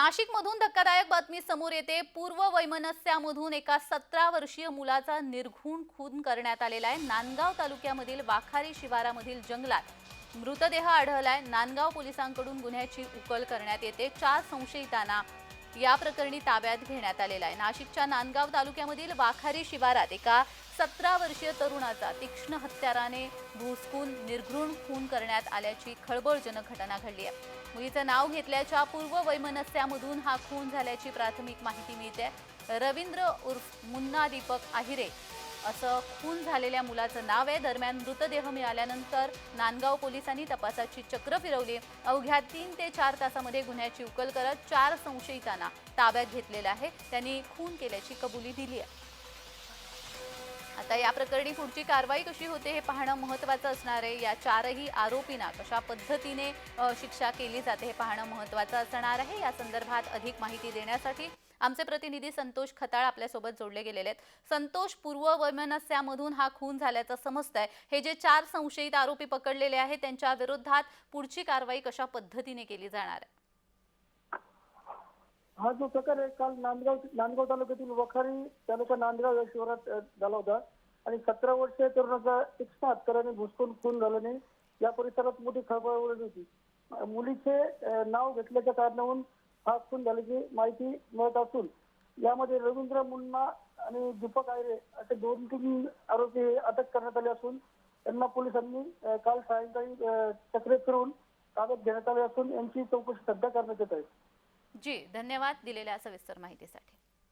नाशिकमधून धक्कादायक बातमी समोर येते. पूर्व वैमनस्यामधून एका सतरा वर्षीय मुलाचा निर्घुण खून करण्यात आलेला आहे. नांदगाव तालुक्यामधील वाखारी शिवारामधील जंगलात मृतदेह आढळलाय. नांदगाव पोलिसांकडून गुन्ह्याची उकल करण्यात येते. चार संशयितांना या प्रकरणी ताब्यात घेण्यात आलेला आहे. नाशिकच्या नांदगाव तालुक्यामधील वाखारी शिवारात एका सतरा वर्षीय तरुणाचा तीक्ष्ण हत्याराने भुसकून निर्घृण खून करण्यात आल्याची खळबळजनक घटना घडली आहे. मुलीचं नाव घेतल्याच्या पूर्व वैमनस्यामधून हा खून झाल्याची प्राथमिक माहिती मिळते. रवींद्र उर्फ मुन्ना दीपक आहिरे असं खून झालेल्या मुलाचं नाव आहे. दरम्यान मृतदेह मिळाल्यानंतर नांदगाव पोलिसांनी तपासाची चक्र फिरवली. अवघ्या तीन ते चार तासामध्ये गुन्ह्याची उकल करत चार संशयितांना ताब्यात घेतलेलं आहे. त्यांनी खून केल्याची कबुली दिली आहे. आता या प्रकरणी पुढची कारवाई कशी होते हे पाहणं महत्त्वाचं असणार आहे. या चारही आरोपींना कशा पद्धतीने शिक्षा केली जाते हे पाहणं महत्त्वाचं असणार आहे. या संदर्भात अधिक माहिती देण्यासाठी आमचे प्रतिनिधी संतोष खताळ आपल्यासोबत जोडले गेलेले आहेत. संतोष पूर्व वैमनस्यामधून हा खून झाल्याचं समजतंय. हे जे चार संशयित आरोपी पकडलेले आहेत त्यांच्या विरोधात पुढची कारवाई कशा पद्धतीने केली जाणार आहे? हा जो प्रकार आहे काल नांदगाव नांदगाव तालुक्यातील वखारी तालुका नांदगाव या शहरात झाला होता. आणि सतरा वर्षीय तरुणाचा तीक्ष्ण हत्याराने घुसकून खून झाल्याने या परिसरात मोठी खळबळ उडली होती. मुलीचे नाव घेतल्याच्या कारणावरून हा खून झाल्याची माहिती मिळत असून यामध्ये रवींद्र मुन्ना आणि दीपक आयरे असे दोन तीन आरोपी अटक करण्यात आले असून त्यांना पोलिसांनी काल सायंकाळी चक्रे फिरून ताब्यात घेण्यात आले असून यांची चौकशी सध्या करण्यात येत आहे. जी धन्यवाद दिलेल्या सविस्तर माहितीसाठी.